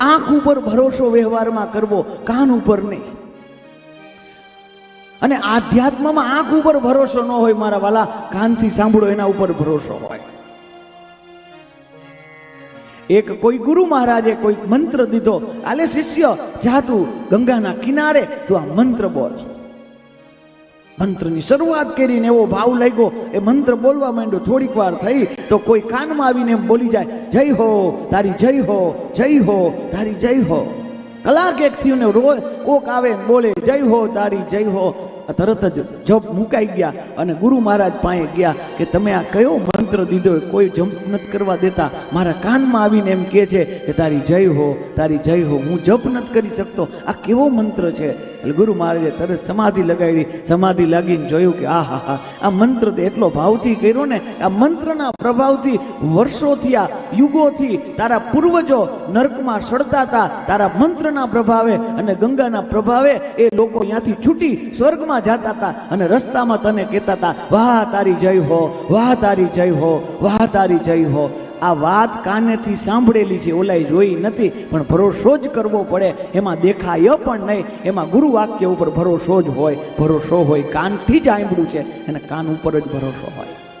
આંખ ઉપર ભરોસો વ્યવહારમાં કરવો, કાન ઉપર નહીં. અને આધ્યાત્મમાં આંખ ઉપર ભરોસો ન હોય મારા વાલા, કાનથી સાંભળો, એના ઉપર ભરોસો હોય. એક કોઈ ગુરુ મહારાજે કોઈ મંત્ર દીધો, આલે શિષ્ય, જા તું ગંગાના કિનારે, તું આ મંત્ર બોલ. મંત્રની શરૂઆત કરીને એવો ભાવ લાગ્યો. એ મંત્ર બોલવા માંડ્યો. થોડીક વાર થઈ તો કોઈ કાનમાં આવીને એમ બોલી જાય, જય હો, તારી જય હો જય હો, તારી જય હો. કલાક એક થયું રોજ કોક આવે બોલે, જય હો, તારી જય હો. તરત જ જપ મુકાઈ ગયા અને ગુરુ મહારાજ પાસે ગયા કે તમે આ કયો મંત્ર દીધો કોઈ જપ નથી કરવા દેતા. મારા કાનમાં આવીને એમ કહે છે કે તારી જય હો, તારી જય હો, હું જપ નથી કરી શકતો. આ કેવો મંત્ર છે? એટલે ગુરુ મહારાજે તરત સમાધિ લગાડી. સમાધિ લાગીને જોયું કે આ હા હા આ મંત્ર તો એટલો ભાવથી કર્યો ને, આ મંત્રના પ્રભાવથી વર્ષોથી, આ યુગોથી તારા પૂર્વજો નર્કમાં સડતા હતા. તારા મંત્રના પ્રભાવે અને ગંગાના પ્રભાવે એ લોકો ત્યાંથી છૂટી સ્વર્ગમાં જતા હતા અને રસ્તામાં તને કહેતા હતા, વાહ, તારી જય હો, વાહ, તારી જય હો, વાહ, તારી જય હો. આ વાત કાનેથી સાંભળેલી છે ઓલાય જોઈ નથી, પણ ભરોસો જ કરવો પડે. એમાં દેખાય પણ નહીં. એમાં ગુરુ વાક્ય ઉપર ભરોસો જ હોય. ભરોસો હોય કાનથી જ આંબળું છે એને કાન ઉપર જ ભરોસો હોય.